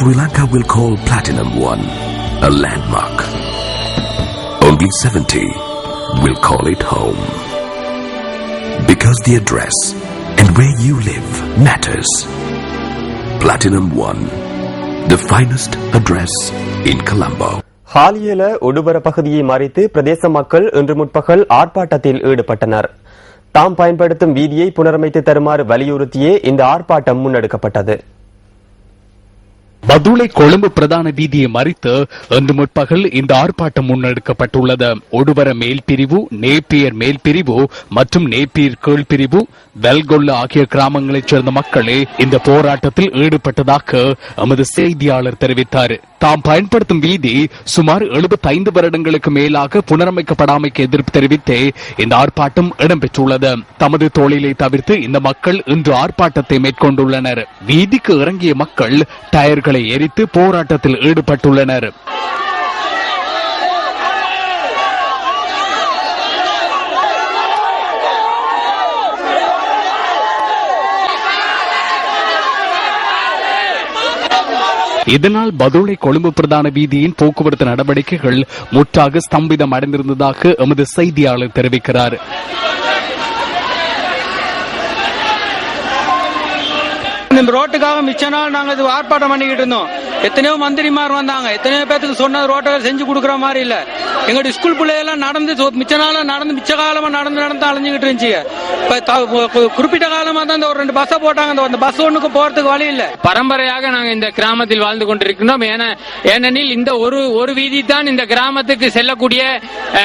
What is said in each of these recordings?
Sri Lanka will call Platinum One a landmark. Only 70 will call it home. Because the address and where you live matters. Platinum One, the finest address in Colombo. Haliela ஒடுபர பகுதியை மறைத்து பிரதேச மக்கள் இன்று முற்பகல் ஆர்ப்பாட்டத்தில் ஈடுபட்டனர் தாம் பயன்படுத்தும் வீதியை புனரமைத்து தருமாறு வலியுறுத்தியே இந்த ஆர்ப்பாட்டம் முன்னெடுக்கப்பட்டது பதுளை கொழும்பு பிரதான வீதியை மறித்து இன்று முற்பகல் இந்த ஆர்ப்பாட்டம் முன்னெடுக்கப்பட்டுள்ளது. ஒடுவர மேல் பிரிவு நேப்பியர் மேல் பிரிவு மற்றும் நேப்பியர் கீழ் பிரிவு வெல்கொல்ல ஆகிய கிராமங்களைச் சேர்ந்த மக்களே இந்த போராட்டத்தில் ஈடுபட்டதாக எமது செய்தியாளர் தெரிவித்தார். தாம் பயன்படுத்தும் வீதி சுமார் 75 வருடங்களுக்கு மேலாக புனரமைக்கப்படாமைக்கு எதிர்ப்பு தெரிவித்தே இந்த ஆர்ப்பாட்டம் இடம்பெற்றுள்ளது. தமது தொழிலை தவிர்த்து இந்த மக்கள் இன்று ஆர்ப்பாட்டத்தை மேற்கொண்டுள்ளனர். வீதிக்கு இறங்கிய மக்கள் டயர்களை எரித்து போராட்டத்தில் ஈடுபட்டுள்ளனர். இதனால் பதுளை கொழும்பு பிரதான வீதியின் போக்குவரத்து நடவடிக்கைகள் முற்றாக ஸ்தம்பிதம் அடைந்திருந்ததாக எமது செய்தியாளர் தெரிவிக்கிறார். இந்த ரோட்டுக்காக மிச்ச நாள் நாங்கள் இது ஆர்ப்பாட்டம் பண்ணிக்கிட்டு இருந்தோம். எத்தனையோ மந்திரிமார் வந்தாங்க. எத்தனையோ பேத்துக்கு சொன்ன ரோட்டை செஞ்சு கொடுக்குற மாதிரி இல்ல. எங்களுடைய ஸ்கூல் பிள்ளையெல்லாம் நடந்து மிச்ச நாளா நடந்து மிச்ச காலமா நடந்து நடந்து அலைஞ்சுக்கிட்டு இருந்துச்சு குறிப்பிட்ட காலமா தான் இந்த ஒரு ரெண்டு பஸ்ஸை போட்டாங்க. அந்த- பஸ் ஒண்ணுக்கு போறதுக்கு வழி இல்ல. பரம்பரையாக நாங்கள் இந்த கிராமத்தில் வாழ்ந்து கொண்டிருக்கின்றோம். ஏன- ஏனெனில் இந்த ஒரு ஒரு வீதி தான் இந்த கிராமத்துக்கு செல்லக்கூடிய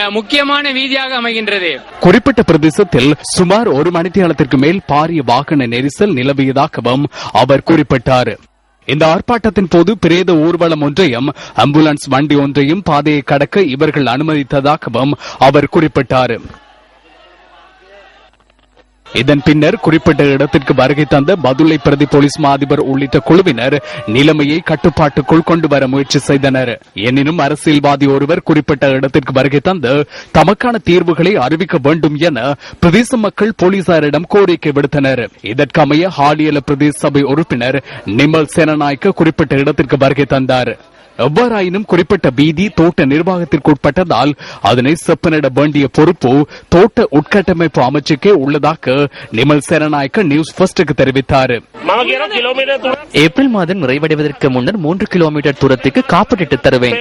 முக்கியமான வீதியாக அமைகின்றது. குறிப்பிட்ட பிரதேசத்தில் சுமார் ஒரு மணித்தியாலத்திற்கு மேல் பாரிய வாகன நெரிசல் நிலவியதாகவும் அவர் குறிப்பிட்டார். இந்த ஆர்ப்பாட்டத்தின் போது பிரேத ஊர்வலம் ஒன்றையும் ஆம்புலன்ஸ் வண்டி ஒன்றையும் பாதையை கடக்க இவர்கள் அனுமதித்ததாகவும் அவர் குறிப்பிட்டார். இதன் பின்னர் குறிப்பிட்ட இடத்திற்கு வருகை தந்த பதுளை பிரதி போலீஸ் மா அதிபர் உள்ளிட்ட குழுவினர் நிலைமையை கட்டுப்பாட்டுக்குள் கொண்டு வர முயற்சி செய்தனர். எனினும் அரசியல்வாதி ஒருவர் குறிப்பிட்ட இடத்திற்கு வருகை தந்து தமக்கான தீர்வுகளை அறிவிக்க வேண்டும் என பிரதேச மக்கள் போலீசாரிடம் கோரிக்கை விடுத்தனர். இதற்கமைய ஹாலியல பிரதேச சபை உறுப்பினர் நிமல் சேனநாயக்க குறிப்பிட்ட இடத்திற்கு வருகை தந்தார். எவ்வாறாயினும் குறிப்பிட்ட பீதி தோட்ட நிர்வாகத்திற்கு உட்பட்டதால் அதனை செப்பனிட வேண்டிய பொறுப்பு தோட்ட உட்கட்டமைப்பு அமைச்சுக்கே உள்ளதாக நிமல் சேரநாயக்க நியூஸ் ஃபர்ஸ்டுக்கு தெரிவித்தார். ஏப்ரல் மாதம் நிறைவடைவதற்கு முன்னர் மூன்று கிலோமீட்டர் தூரத்துக்கு காப்பீட்டு தருவேன்.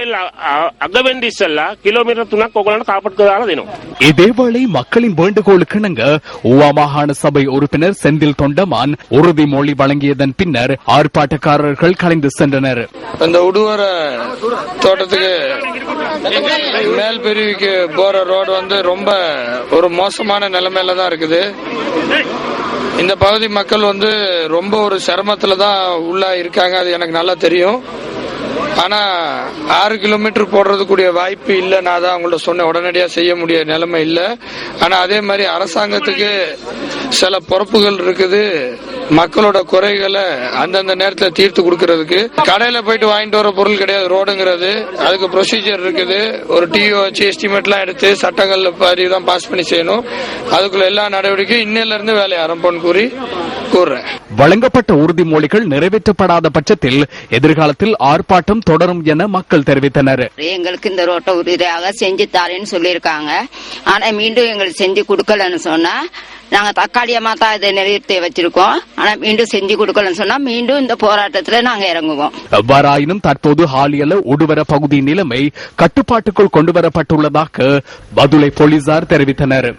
இதேவேளை மக்களின் வேண்டுகோளுக்கு இணங்க உவா மாகாண சபை உறுப்பினர் செந்தில் தொண்டமான் உறுதிமொழி வழங்கியதன் பின்னர் ஆர்ப்பாட்டக்காரர்கள் கலைந்து சென்றனர். அந்த உடுவர தோட்டத்துக்கு மேல் பிரிவுக்கு போற ரோடு வந்து ரொம்ப ஒரு மோசமான நிலைமையில தான் இருக்குது. இந்த பகுதி மக்கள் வந்து ரொம்ப ஒரு சிரமத்துல தான் உள்ள இருக்காங்க அது எனக்கு நல்லா தெரியும். ஆனா ஆறு கிலோமீட்டர் போடுறதுக்குரிய வாய்ப்பு இல்லை. நான் தான் அவங்கள்ட்ட சொன்னேன். உடனடியா செய்ய முடிய நிலைமை இல்லை. ஆனா அதே மாதிரி அரசாங்கத்துக்கு சில பொறுப்புகள் இருக்குது. மக்களோட குறைகளை அந்தந்த நேரத்துல தீர்த்து கொடுக்கறதுக்கு. கடையில போயிட்டு வாங்கிட்டு வர பொருள் கிடையாது. ரோடுங்கிறது. அதுக்கு ப்ரொசீஜர் இருக்குது. ஒரு டிஓ வச்சு எஸ்டிமேட்லாம் எடுத்து சட்டங்கள்ல பதிவு தான் பாஸ் பண்ணி செய்யணும். அதுக்குள்ள எல்லா நடவடிக்கையும் இன்னில இருந்து வேலையை ஆரம்பம்னு கூறி கூறுறேன் வழங்கப்பட்ட உறுதிமொழிகள் நிறைவேற்றப்படாத பட்சத்தில் எதிர்காலத்தில் ஆர்ப்பாட்டம் தொடரும் என மக்கள் தெரிவித்தனர். எங்களுக்கு இந்த ரோட்டை உறுதியாக செஞ்சு தரேன்னு சொல்லியிருக்காங்க. ஆனா மீண்டும் எங்களுக்கு செஞ்சு கொடுக்கலன்னு சொன்னா நாங்க தக்காளியமா தான் இதை நிறைவேற்றி வச்சிருக்கோம். ஆனா மீண்டும் செஞ்சு கொடுக்கலன்னு சொன்னா மீண்டும் இந்த போராட்டத்துல நாங்க இறங்குவோம். எவ்வாறாயினும் தற்போது ஹாலியல உடுவர பகுதி நிலைமை கட்டுப்பாட்டுக்குள் கொண்டுவரப்பட்டுள்ளதாக பதுளை போலீசார் தெரிவித்தனர்.